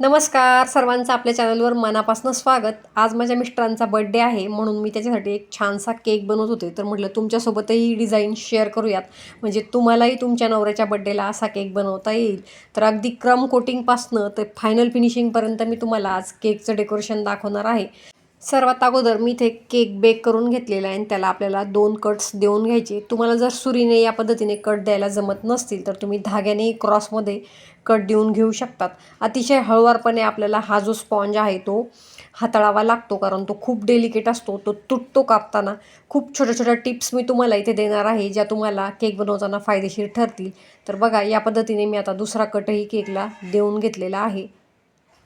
नमस्कार सर्वांचं आपल्या चॅनलवर मनापासून स्वागत. आज माझ्या मिस्टरांचा बड्डे आहे म्हणून मी त्याच्यासाठी एक छानसा केक बनवत होते. तर म्हटलं तुमच्यासोबतही डिझाईन शेअर करूयात. म्हणजे तुम्हालाही तुमच्या नवऱ्याच्या बड्डेला असा केक बनवता येईल. तर अगदी क्रम कोटिंगपासनं ते फायनल फिनिशिंगपर्यंत मी तुम्हाला आज केकचं डेकोरेशन दाखवणार आहे. सर्वात अगोदर मी इथे केक बेक करून घेतलेला आहे आणि त्याला आपल्याला दोन कट्स देऊन घ्यायचे. तुम्हाला जर सुरीने या पद्धतीने कट द्यायला जमत नसतील तर तुम्ही धाग्याने क्रॉसमध्ये कट देऊन घेऊ शकतात. अतिशय हळुवारपणे आपल्याला हा जो स्पॉन्ज आहे तो हाताळावा लागतो कारण तो खूप डेलिकेट असतो. तो तुटतो कापताना. खूप छोट्या छोट्या टिप्स मी तुम्हाला इथे देणार आहे ज्या तुम्हाला केक बनवताना फायदेशीर ठरतील. तर बघा या पद्धतीने मी आता दुसरा कटही केकला देऊन घेतलेला आहे.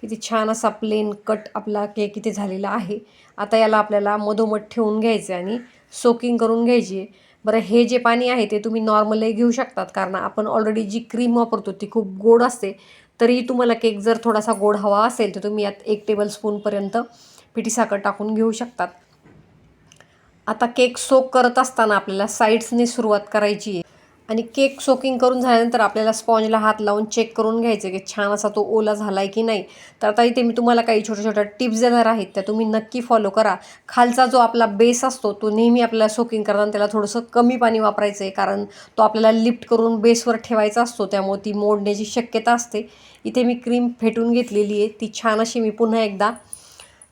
किती छान असा प्लेन कट आपला केक इथे झालेला आहे. आता याला आपल्याला मधोमध ठेवून घ्यायचे आणि सोकिंग करून घ्यायची आहे बरं हे जे पाणी आहे ते तुम्ही नॉर्मलही घेऊ शकतात कारण आपण ऑलरेडी जी क्रीम वापरतो ती खूप गोड असते. तरीही तुम्हाला केक जर थोडासा गोड हवा असेल तर तुम्ही यात एक टेबल स्पूनपर्यंत पिठी साखर टाकून घेऊ शकतात. आता केक सोक करत असताना आपल्याला साईड्सने सुरुवात करायची आहे आणि केक सोकिंग करून झाल्यानंतर आपल्याला स्पॉन्जला हात लावून चेक करून घ्यायचं की छान असा तो ओला झाला आहे की नाही. तर आता इथे मी तुम्हाला काही छोट्या छोट्या टिप्स देणार आहेत त्या तुम्ही नक्की फॉलो करा. खालचा जो आपला बेस असतो तो नेहमी आपल्याला सोकिंग करताना त्याला थोडंसं कमी पाणी वापरायचं आहे कारण तो आपल्याला लिफ्ट करून बेसवर ठेवायचा असतो त्यामुळे ती मोडण्याची शक्यता असते. इथे मी क्रीम फेटून घेतलेली आहे ती छान अशी मी पुन्हा एकदा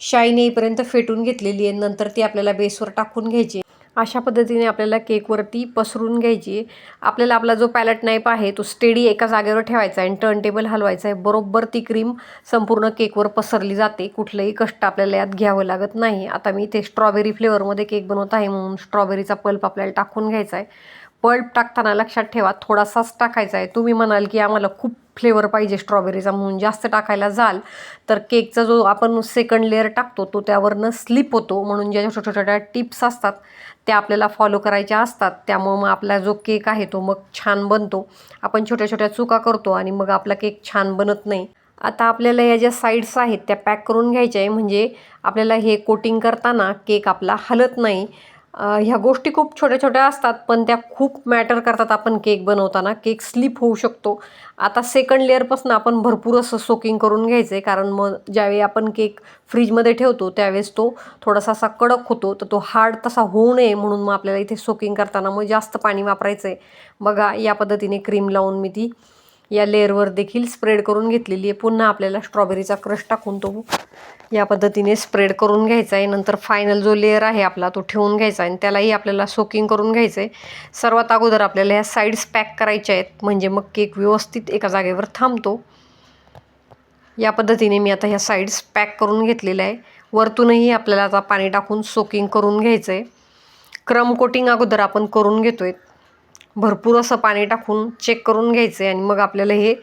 शाईन येईपर्यंत फेटून घेतलेली आहे नंतर ती आपल्याला बेसवर टाकून घ्यायची अशा पद्धतीने आपल्याला केकवरती पसरून घ्यायची. आपल्याला आपला जो पॅलेट नाईप आहे तो स्टेडी एका जागेवर ठेवायचा आहे आणि टर्न टेबल हलवायचा आहे. बरोबर ती क्रीम संपूर्ण केकवर पसरली जाते. कुठलंही कष्ट आपल्याला यात घ्यावं लागत नाही. आता मी इथे स्ट्रॉबेरी फ्लेवरमध्ये केक बनवत आहे म्हणून स्ट्रॉबेरीचा पल्प आपल्याला टाकून घ्यायचा आहे. पल्प टाकताना लक्षात ठेवा थोडासाच टाकायचा आहे. तुम्ही म्हणाल की आम्हाला खूप फ्लेवर पाहिजे स्ट्रॉबेरीचा म्हणून जास्त टाकायला जाल. तर केकचा जो आपण सेकंड लेअर टाकतो तो त्यावरनं स्लिप होतो. म्हणून ज्या छोट्या छोट्या टिप्स असतात त्या आपल्याला फॉलो करायच्या असतात. त्यामुळं मग आपला जो केक आहे तो मग छान बनतो. आपण छोट्या छोट्या चुका करतो आणि मग आपला केक छान बनत नाही. आता आपल्याला या ज्या साईड्स आहेत त्या पॅक करून घ्यायच्या आहे. म्हणजे आपल्याला हे कोटिंग करताना केक आपला हलत नाही. ह्या गोष्टी खूप छोट्या छोट्या असतात पण त्या खूप मॅटर करतात आपण केक बनवताना. केक स्लिप होऊ शकतो. आता सेकंड लेअरपासून आपण भरपूर असं सोकिंग करून घ्यायचं आहे कारण मग ज्यावेळी आपण केक फ्रीजमध्ये ठेवतो त्यावेळेस तो थोडासा असा कडक होतो तर तो हार्ड तसा होऊ नये म्हणून मग आपल्याला इथे सोकिंग करताना मग जास्त पाणी वापरायचं आहे बघा या पद्धतीने क्रीम लावून मी ती या लेअरवर देखील स्प्रेड करून घेतलेली आहे. पुन्हा आपल्याला स्ट्रॉबेरीचा क्रश टाकून तो या पद्धतीने स्प्रेड करून घ्यायचा आहे. नंतर फायनल जो लेअर आहे आपला तो ठेवून घ्यायचा आहे. आणि त्यालाही आपल्याला सोकिंग करून घ्यायचं आहे. सर्वात अगोदर आपल्याला ह्या साईड्स पॅक करायच्या आहेत. म्हणजे मग केक व्यवस्थित एका जागेवर थांबतो. या पद्धतीने मी आता ह्या साईड्स पॅक करून घेतलेल्या आहे. वरतूनही आपल्याला आता पाणी टाकून सोकिंग करून घ्यायचं आहे. क्रम कोटिंग अगोदर आपण करून घेतो आहे भरपूर असं पाणी टाकून चेक करून घ्यायचं आहे आणि मग आपल्याला हे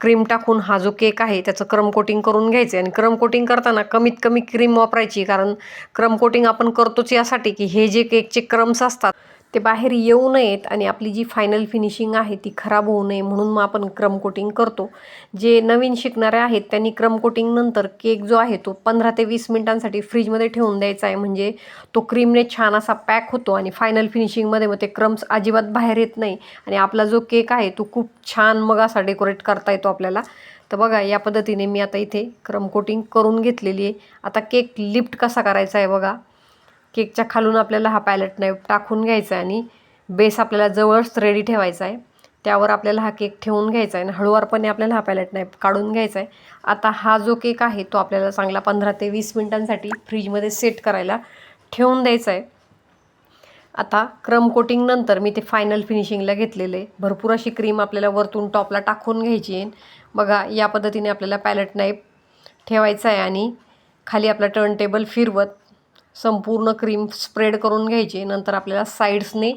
क्रीम टाकून हा जो केक आहे त्याचं क्रम कोटिंग करून घ्यायचं आहे आणि क्रम कोटिंग करताना कमीत कमी क्रीम वापरायची कारण क्रम कोटिंग आपण करतोच यासाठी की हे जे केकचे क्रम्स असतात ते बाहेर येऊ नयेत आणि आपली जी फायनल फिनिशिंग आहे ती खराब होऊ नये म्हणून मग आपण क्रम कोटिंग करतो. जे नवीन शिकणारे आहेत त्यांनी क्रम कोटिंगनंतर केक जो आहे तो पंधरा ते वीस मिनिटांसाठी फ्रीजमध्ये ठेवून द्यायचा आहे. म्हणजे तो क्रीमने छान असा पॅक होतो आणि फायनल फिनिशिंगमध्ये मग ते क्रम्स अजिबात बाहेर येत नाही. आणि आपला जो केक आहे तो खूप छान मग असा डेकोरेट करता येतो आपल्याला. तर बघा या पद्धतीने मी आता इथे क्रम कोटिंग करून घेतलेली आहे. आता केक लिफ्ट कसा करायचा आहे बघा. केकच्या खालून आपल्याला हा पॅलेट नाईफ टाकून घ्यायचा आहे आणि बेस आपल्याला जवळच रेडी ठेवायचा आहे. त्यावर आपल्याला हा केक ठेवून घ्यायचा आहे आणि हळुवारपणे आपल्याला हा पॅलेट नाईफ काढून घ्यायचा आहे. आता हा जो केक आहे तो आपल्याला चांगला पंधरा ते वीस मिनिटांसाठी फ्रीजमध्ये सेट करायला ठेवून द्यायचा आहे. आता क्रम कोटिंगनंतर मी ते फायनल फिनिशिंगला घेतलेले. भरपूर अशी क्रीम आपल्याला वरतून टॉपला टाकून घ्यायची आहे. बघा या पद्धतीने आपल्याला पॅलेट नाईफ ठेवायचा आहे आणि खाली आपला टर्न टेबल फिरवत संपूर्ण क्रीम स्प्रेड करून घ्यायची. नंतर आपल्याला साईड्सने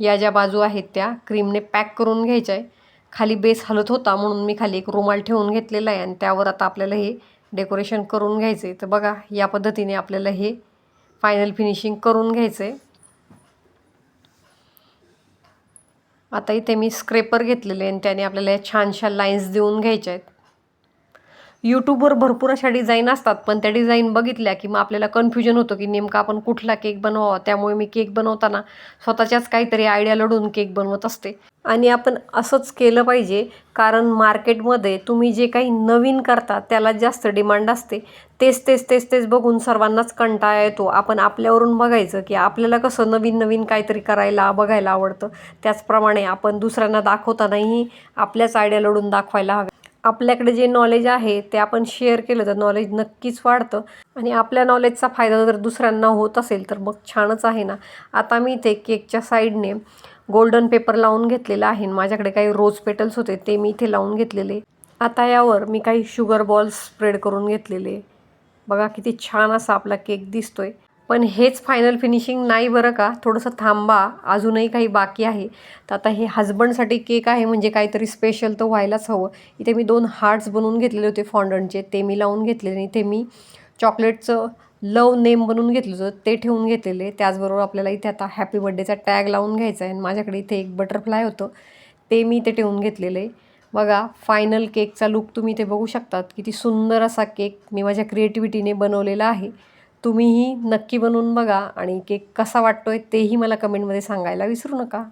या ज्या बाजू आहेत त्या क्रीमने पॅक करून घ्यायच्या आहे. खाली बेस हलत होता म्हणून मी खाली एक रुमाल ठेवून घेतलेला आहे आणि त्यावर आता आपल्याला हे डेकोरेशन करून घ्यायचं आहे. तर बघा या पद्धतीने आपल्याला हे फायनल फिनिशिंग करून घ्यायचं आहे. आता इथे मी स्क्रेपर घेतलेले आणि त्याने आपल्याला छानशा लाईन्स देऊन घ्यायच्या आहेत. यूट्यूबवर भरपूर अशा डिझाईन असतात पण त्या डिझाईन बघितल्या की मग आपल्याला कन्फ्युजन होतं की नेमका आपण कुठला केक बनवावा. त्यामुळे मी केक बनवताना स्वतःच्याच काहीतरी आयडिया लढून केक बनवत असते. आणि आपण असंच केलं पाहिजे कारण मार्केटमध्ये तुम्ही जे काही नवीन करता त्याला जास्त डिमांड असते. तेच तेच तेच तेच बघून सर्वांनाच कंटाळा येतो. आपण आपल्यावरून बघायचं की आपल्याला कसं नवीन नवीन काहीतरी करायला बघायला आवडतं. त्याचप्रमाणे आपण दुसऱ्यांना दाखवतानाही आपल्याच आयडिया लढून दाखवायला हवे आपल्याकडे जे नॉलेज आहे ते आपण शेअर केलं तर नॉलेज नक्कीच वाढतं. आणि आपल्या नॉलेजचा फायदा जर दुसऱ्यांना होत असेल तर मग छानच आहे ना. आता मी इथे केकच्या साईडने गोल्डन पेपर लावून घेतलेला आहे. माझ्याकडे काही रोज पेटल्स होते ते मी इथे लावून घेतलेले. आता यावर मी काही शुगर बॉल्स स्प्रेड करून घेतलेले. बघा किती छान असा आपला केक दिसतोय. पण हेच फायनल फिनिशिंग नाही बरं का. थोडंसं थांबा. अजूनही काही बाकी आहे. तर आता हे हजबंडसाठी केक आहे म्हणजे काहीतरी स्पेशल तर व्हायलाच हवं. इथे मी दोन हार्ट्स बनवून घेतलेले होते फॉन्डंटचे ते मी लावून घेतलेले आणि इथे मी चॉकलेटचं लव नेम बनवून घेतलं होतं. ते ठेवून घेतलेले. त्याचबरोबर आपल्याला इथे आता हॅपी बड्डेचा टॅग लावून घ्यायचा आहे. आणि माझ्याकडे इथे एक बटरफ्लाय होतं. ते मी इथे ठेवून घेतलेलं. आहे बघा फायनल केकचा लुक तुम्ही इथे बघू शकतात. किती सुंदर असा केक मी माझ्या क्रिएटिव्हिटीने बनवलेला आहे. तुम्हीही नक्की बनवून बघा आणि केक कसा वाटतोय तेही मला कमेंटमध्ये सांगायला विसरू नका.